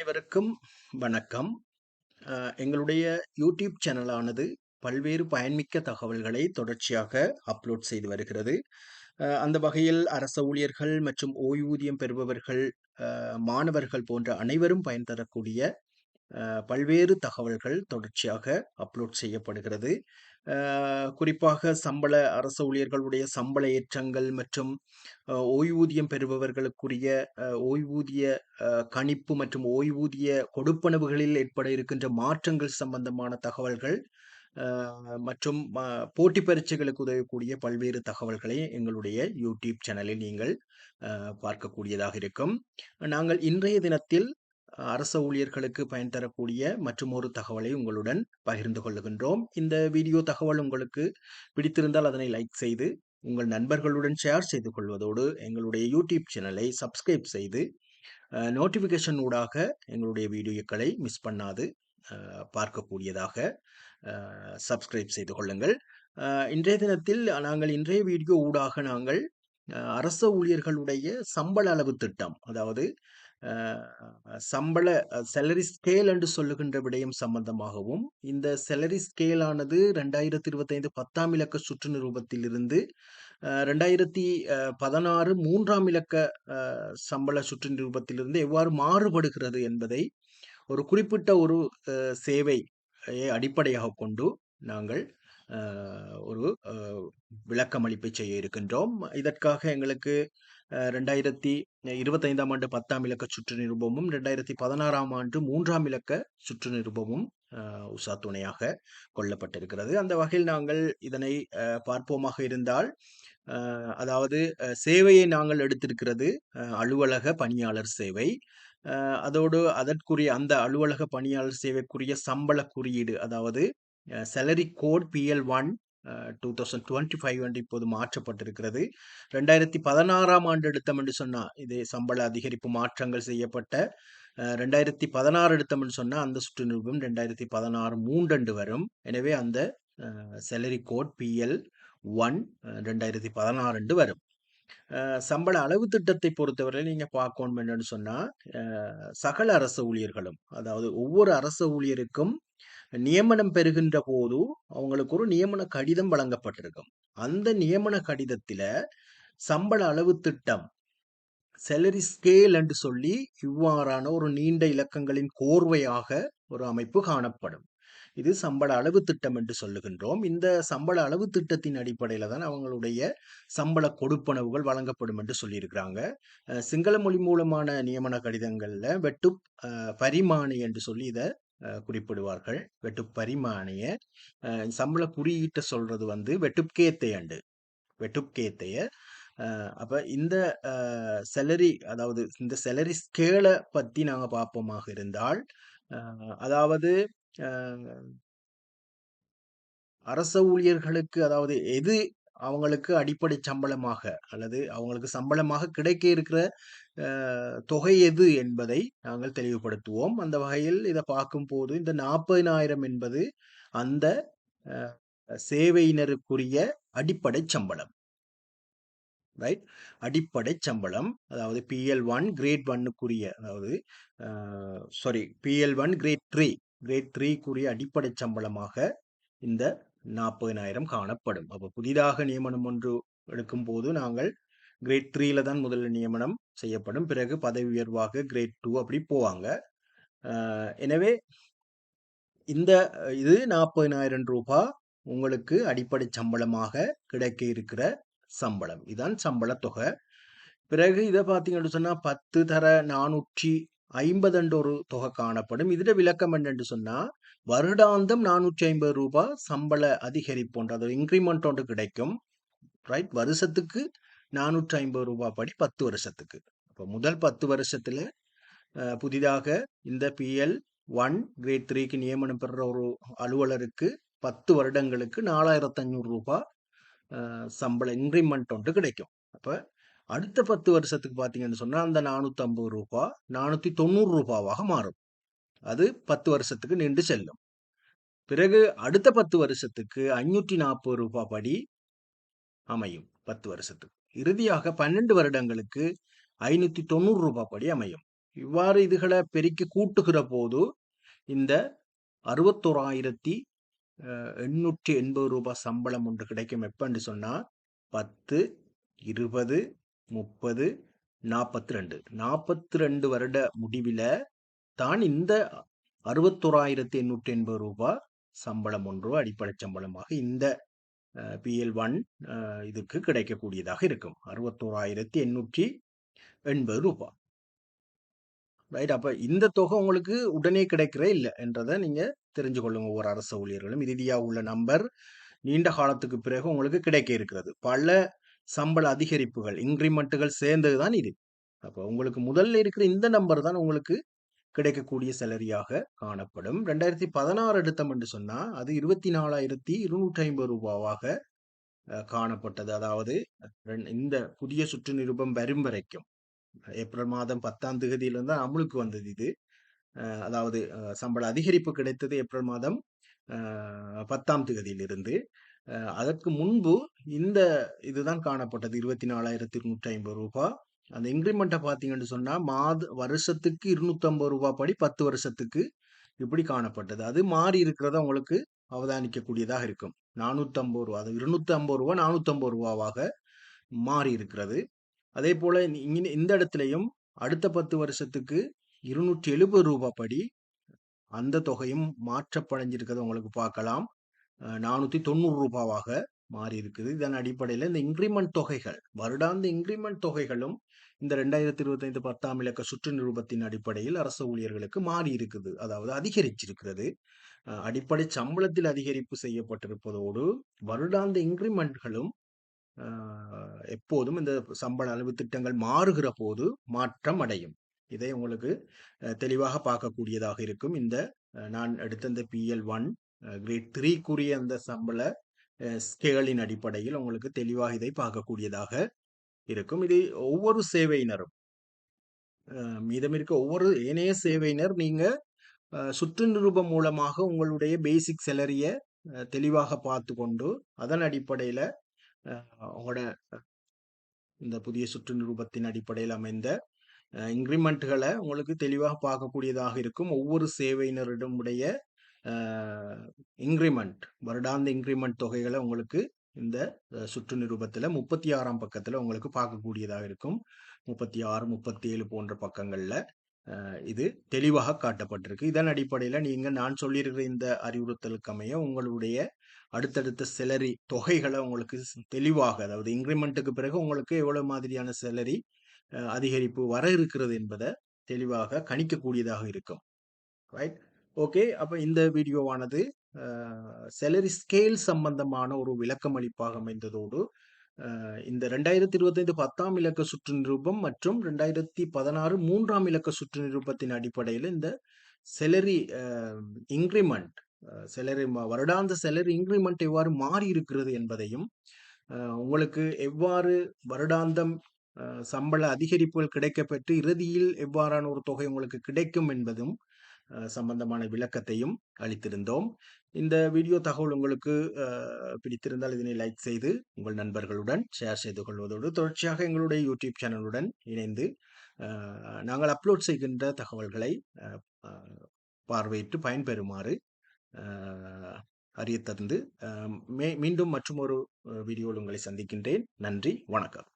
அனைவருக்கும் வணக்கம். எங்களுடைய யூடியூப் சேனலானது பல்வேறு பயன்மிக்க தகவல்களை தொடர்ச்சியாக அப்லோட் செய்து வருகிறது. அந்த வகையில் அரச ஊழியர்கள் மற்றும் ஓய்வூதியம் பெறுபவர்கள், மாணவர்கள் போன்ற அனைவரும் பயன் தரக்கூடிய பல்வேறு தகவல்கள் தொடர்ச்சியாக அப்லோட் செய்யப்படுகிறது. குறிப்பாக சம்பள அரச ஊழியர்களுடைய சம்பள ஏற்றங்கள் மற்றும் ஓய்வூதியம் பெறுபவர்களுக்குரிய ஓய்வூதிய கணிப்பு மற்றும் ஓய்வூதிய கொடுப்பனவுகளில் ஏற்பட இருக்கின்ற மாற்றங்கள் சம்பந்தமான தகவல்கள், மற்றும் போட்டி பரீட்சைகளுக்கு உதவக்கூடிய பல்வேறு தகவல்களை எங்களுடைய யூடியூப் சேனலில் நீங்கள் பார்க்கக்கூடியதாக இருக்கும். நாங்கள் இன்றைய தினத்தில் அரச ஊழியர்களுக்கு பயன் தரக்கூடிய மற்றுமொரு தகவலை உங்களுடன் பகிர்ந்து கொள்ளுகின்றோம். இந்த வீடியோ தகவல் உங்களுக்கு பிடித்திருந்தால் அதனை லைக் செய்து, உங்கள் நண்பர்களுடன் ஷேர் செய்து கொள்வதோடு, எங்களுடைய யூடியூப் சேனலை சப்ஸ்கிரைப் செய்து, நோட்டிஃபிகேஷன் ஊடாக எங்களுடைய வீடியோக்களை மிஸ் பண்ணாது பார்க்கக்கூடியதாக சப்ஸ்கிரைப் செய்து கொள்ளுங்கள். இன்றைய தினத்தில் நாங்கள் இன்றைய வீடியோ ஊடாக நாங்கள் அரச ஊழியர்களுடைய சம்பள அளவு திட்டம், அதாவது சம்பள சேலரி ஸ்கேல் என்று சொல்லுகின்ற விடயம் சம்பந்தமாகவும், இந்த சேலரி ஸ்கேல் ஆனது 2025 10ஆம் இலக்க சுற்று நிரூபத்திலிருந்து ரெண்டாயிரத்தி பதினாறு மூன்றாம் இலக்க சம்பள சுற்று நிரூபத்திலிருந்து எவ்வாறு மாறுபடுகிறது என்பதை ஒரு குறிப்பிட்ட ஒரு சேவை சேவையை கொண்டு நாங்கள் ஒரு விளக்கமளிப்பை செய்ய இருக்கின்றோம். இதற்காக எங்களுக்கு ரெண்டாயிரத்தி இருபத்தைந்தாம் ஆண்டு 10ஆம் இலக்க சுற்று நிருபமும் ரெண்டாயிரத்தி பதினாறாம் ஆண்டு மூன்றாம் இலக்க சுற்று நிருபமும் உசா துணையாக கொள்ளப்பட்டிருக்கிறது. அந்த வகையில் நாங்கள் இதனை பார்ப்போமாக இருந்தால், அதாவது சேவையை நாங்கள் எடுத்திருக்கிறது அலுவலக பணியாளர் சேவை. அதோடு அதற்குரிய அந்த அலுவலக பணியாளர் சேவைக்குரிய சம்பள குறியீடு, அதாவது சேலரி கோட் PL1 அ 2025 என்று இப்போது மாற்றப்பட்டிருக்கிறது. 2016ஆம் ஆண்டு எடுத்தம் என்று சொன்னால் இது சம்பள அதிகரிப்பு மாற்றங்கள் செய்யப்பட்ட ரெண்டாயிரத்தி பதினாறு எடுத்தம்னு சொன்னால் அந்த சுற்று நிரூபம் 2016 3 அன்று வரும். எனவே அந்த சேலரி கோட் PL1 அ 2016 அன்று வரும். சம்பள அளவு திட்டத்தை பொறுத்தவரை நீங்க பார்க்கணும் என்னன்னு சொன்னா, சகல அரசு ஊழியர்களும், அதாவது ஒவ்வொரு அரசு ஊழியருக்கும் நியமனம் பெறுகின்ற போது, அவங்களுக்கு ஒரு நியமன கடிதம் வழங்கப்பட்டிருக்கும். அந்த நியமன கடிதத்தில் சம்பள அளவு திட்டம், செலரி ஸ்கேல் என்று சொல்லி இவ்வாறான ஒரு நீண்ட இலக்கங்களின் கோர்வையாக ஒரு அமைப்பு காணப்படும். இது சம்பள அளவு திட்டம் என்று சொல்லுகின்றோம். இந்த சம்பள அளவு திட்டத்தின் அடிப்படையில தான் அவங்களுடைய சம்பள கொடுப்பனவுகள் வழங்கப்படும் என்று சொல்லியிருக்கிறாங்க. சிங்கள மொழி மூலமான நியமன கடிதங்கள்ல வெட்டு பரிமாணி என்று சொல்லி இதை குறிப்பிடுவார்கள். வெட்டுப் பரிமாணிய சம்பள குறியீட்டை சொல்றது வந்து வெட்டுப்கேத்தையண்டு வெட்டுப்கேத்தைய அப்போ அப்ப இந்த செலரி அதாவது இந்த செலரி ஸ்கேலை பத்தி நாங்க பார்ப்போமாக இருந்தால், அதாவது அரச ஊழியர்களுக்கு அதாவது எது அவங்களுக்கு அடிப்படை சம்பளமாக அல்லது அவங்களுக்கு சம்பளமாக கிடைக்க இருக்கிற தொகை எது என்பதை நாங்கள் தெளிவுபடுத்துவோம். அந்த வகையில் இதை பார்க்கும்போது இந்த 40,000 என்பது அந்த சேவையினருக்குரிய அடிப்படை சம்பளம். ரைட். அடிப்படை சம்பளம். அதாவது PL1 கிரேட் ஒன்னுக்குரிய அதாவது sorry PL one grade three grade த்ரீக்குரிய அடிப்படை சம்பளமாக இந்த 40,000 காணப்படும். அப்போ புதிதாக நியமனம் ஒன்று எடுக்கும் போது நாங்கள் கிரேட் த்ரீல தான் முதல்ல நியமனம் செய்யப்படும். பிறகு பதவி உயர்வாக கிரேட் டூ அப்படி போவாங்க. எனவே இந்த இது நாற்பதினாயிரம் ரூபாய் உங்களுக்கு அடிப்படை சம்பளமாக கிடைக்க இருக்கிற சம்பளம். இதான் சம்பள தொகை. பிறகு இத பார்த்தீங்கன்னு சொன்னால் பத்து தர 450 என்ற ஒரு தொகை காணப்படும். இதில் விளக்கம் என்னென்று சொன்னால் வருடாந்தம் நானூற்றி ஐம்பது ரூபாய் சம்பள அதிகரிப்பு அது இன்க்ரிமெண்ட் ஒன்று கிடைக்கும். ரைட். வருஷத்துக்கு நானூற்றி ஐம்பது ரூபாய் படி 10 வருஷத்துக்கு. அப்போ முதல் பத்து வருஷத்தில் புதிதாக இந்த பிஎல் ஒன் கிரேட் த்ரீக்கு நியமனம் பெற ஒரு அலுவலருக்கு 10 வருடங்களுக்கு ரூ. 4,500 அ சம்பள இன்க்ரிமெண்ட் ஒன்று கிடைக்கும். அப்போ அடுத்த 10 வருஷத்துக்கு பார்த்தீங்கன்னு சொன்னால் அந்த நானூற்றம்பது ரூபா நானூற்றி தொண்ணூறு ரூபாவாக மாறும். அது 10 வருஷத்துக்கு நின்று செல்லும். பிறகு அடுத்த 10 வருஷத்துக்கு ஐநூற்றி நாற்பது ரூபாய் படி அமையும். 10 வருஷத்துக்கு. இறுதியாக 12 வருடங்களுக்கு ஐநூற்றி தொண்ணூறு ரூபாய் படி அமையும். இவ்வாறு இதுகளை பெருக்கி கூட்டுகிற போது இந்த அறுபத்தோராயிரத்தி எண்ணூற்றி எண்பது ரூபாய் சம்பளம் ஒன்று கிடைக்கும் எப்பன்னு சொன்னால் பத்து இருபது முப்பது நாற்பத்தி ரெண்டு நாற்பத்தி ரெண்டு வருட முடிவில் தான் இந்த அறுபத்தோராயிரத்தி எண்ணூற்றி எண்பது ரூபாய் சம்பளம் ஒன்று அடிப்படை சம்பளமாக இந்த பிஎல் ஒன் இதுக்கு கிடைக்கக்கூடியதாக இருக்கும். அறுபத்தோராயிரத்தி எண்ணூற்றி எண்பது ரூபாய். ரைட் அப்போ இந்த தொகை உங்களுக்கு உடனே கிடைக்கிற இல்லை என்றதை நீங்கள் தெரிஞ்சு கொள்ளுங்க. ஒவ்வொரு அரசு ஊழியர்களும். இறுதியாக உள்ள நம்பர் நீண்ட காலத்துக்கு பிறகு உங்களுக்கு கிடைக்க இருக்கிறது. பல சம்பள அதிகரிப்புகள் இன்க்ரிமெண்ட்டுகள் சேர்ந்தது தான் இது. அப்போ உங்களுக்கு முதல்ல இருக்கிற இந்த நம்பர் தான் உங்களுக்கு கிடைக்கக்கூடிய செலரியாக காணப்படும். ரெண்டாயிரத்தி பதினாறு எடுத்தம் என்று சொன்னால் அது இருபத்தி நாலாயிரத்தி இருநூற்றி ஐம்பது ரூபாவாக காணப்பட்டது. அதாவது இந்த புதிய சுற்று நிருபம் வரும் வரைக்கும் ஏப்ரல் மாதம் பத்தாம் தேதியிலிருந்து அமலுக்கு வந்தது இது. அதாவது சம்பள அதிகரிப்பு கிடைத்தது ஏப்ரல் மாதம் பத்தாம் தேதியிலிருந்து. அதற்கு முன்பு இந்த இதுதான் காணப்பட்டது. இருபத்தி நாலாயிரத்தி இருநூற்றி ஐம்பது ரூபாய் அந்த இன்க்ரிமெண்ட்டை பார்த்தீங்கன்னு சொன்னால் மாத வருஷத்துக்கு இருநூற்றம்பது ரூபாய் படி பத்து வருஷத்துக்கு இப்படி காணப்பட்டது. அது மாறி இருக்கிறத உங்களுக்கு அவதானிக்கக்கூடியதாக இருக்கும். நானூற்றம்பது ரூபா அது இருநூற்றி ஐம்பது ரூபா நானூற்றம்பது ரூபாவாக மாறி இருக்கிறது. அதே போல் இந்த இடத்துலையும் அடுத்த பத்து வருஷத்துக்கு இருநூற்றி எழுபது ரூபாய் படி அந்த தொகையும் மாற்றப்படைஞ்சிருக்கிறத உங்களுக்கு பார்க்கலாம். நானூற்றி தொண்ணூறு ரூபாவாக மாறி இருக்குது இதன் அடிப்படையில் இந்த இன்க்ரிமெண்ட் தொகைகள் வருடாந்த இன்க்ரிமெண்ட் தொகைகளும் இந்த ரெண்டாயிரத்தி இருபத்தைந்து பத்தாம் இலக்க சுற்று நிருபத்தின் அடிப்படையில் அரசு ஊழியர்களுக்கு மாறி இருக்குது அதாவது அதிகரிச்சிருக்கிறது. அடிப்படை சம்பளத்தில் அதிகரிப்பு செய்யப்பட்டிருப்பதோடு வருடாந்த இன்க்ரிமெண்ட்களும் எப்போதும் இந்த சம்பள அளவு திட்டங்கள் மாறுகிற போது மாற்றம் அடையும். இதை உங்களுக்கு தெளிவாக பார்க்கக்கூடியதாக இருக்கும். இந்த நான் எடுத்த இந்த பிஎல் ஒன் கிரேட் த்ரீக்குரிய அந்த சம்பள ஸ்கேலின் அடிப்படையில் உங்களுக்கு தெளிவாக இதை பார்க்கக்கூடியதாக இருக்கும். இது ஒவ்வொரு சேவையினரும் மீதம் இருக்க ஒவ்வொரு ஏனைய சேவையினர் நீங்க சுற்று நிருபம் மூலமாக உங்களுடைய பேசிக் செலரிய தெளிவாக பார்த்து கொண்டு அதன் அடிப்படையில் உங்களோட இந்த புதிய சுற்று நிருபத்தின் அடிப்படையில் அமைந்த இன்க்ரிமெண்ட்களை உங்களுக்கு தெளிவாக பார்க்கக்கூடியதாக இருக்கும். ஒவ்வொரு சேவையினரிடமுடைய இன்க்ரிமெண்ட் வருடாந்த இன்க்ரிமெண்ட் தொகைகளை உங்களுக்கு இந்த சுற்று நிருபத்தில் முப்பத்தி ஆறாம் பக்கத்தில் உங்களுக்கு பார்க்கக்கூடியதாக இருக்கும். முப்பத்தி ஆறு முப்பத்தி ஏழு போன்ற பக்கங்களில் இது தெளிவாக காட்டப்பட்டிருக்கு. இதன் அடிப்படையில் நீங்கள் நான் சொல்லியிருக்கிற இந்த அறிவுறுத்தலுக்கு அமைய உங்களுடைய அடுத்தடுத்த செலரி தொகைகளை உங்களுக்கு தெளிவாக அதாவது இன்க்ரிமெண்ட்டுக்கு பிறகு உங்களுக்கு எவ்வளோ மாதிரியான செலரி அதிகரிப்பு வர இருக்கிறது என்பதை தெளிவாக கணிக்கக்கூடியதாக இருக்கும். ரைட் ஓகே அப்போ இந்த வீடியோவானது செலரி ஸ்கேல் சம்பந்தமான ஒரு விளக்கம் அளிப்பாக அமைந்ததோடு இந்த ரெண்டாயிரத்தி இருபத்தைந்து பத்தாம் இலக்க சுற்று நிரூபம் மற்றும் ரெண்டாயிரத்தி பதினாறு மூன்றாம் இலக்க சுற்று நிரூபத்தின் அடிப்படையில் இந்த செலரி இன்க்ரிமெண்ட் செலரி வருடாந்த செலரி இன்க்ரிமெண்ட் எவ்வாறு மாறி இருக்கிறது என்பதையும் உங்களுக்கு எவ்வாறு வருடாந்தம் சம்பள அதிகரிப்புகள் கிடைக்கப்பெற்று இறுதியில் எவ்வாறான ஒரு தொகை உங்களுக்கு கிடைக்கும் என்பதும் சம்பந்தமான விளக்கத்தையும் அளித்திருந்தோம். இந்த வீடியோ தகவல் உங்களுக்கு பிடித்திருந்தால் இதனை லைக் செய்து உங்கள் நண்பர்களுடன் ஷேர் செய்து கொள்வதோடு தொடர்ச்சியாக எங்களுடைய யூடியூப் சேனலுடன் இணைந்து நாங்கள் அப்லோட் செய்கின்ற தகவல்களை பார்வையிட்டு பயன்பெறுமாறு அறிய தந்து மீண்டும் மற்றும் ஒரு வீடியோவில் உங்களை சந்திக்கின்றேன். நன்றி வணக்கம்.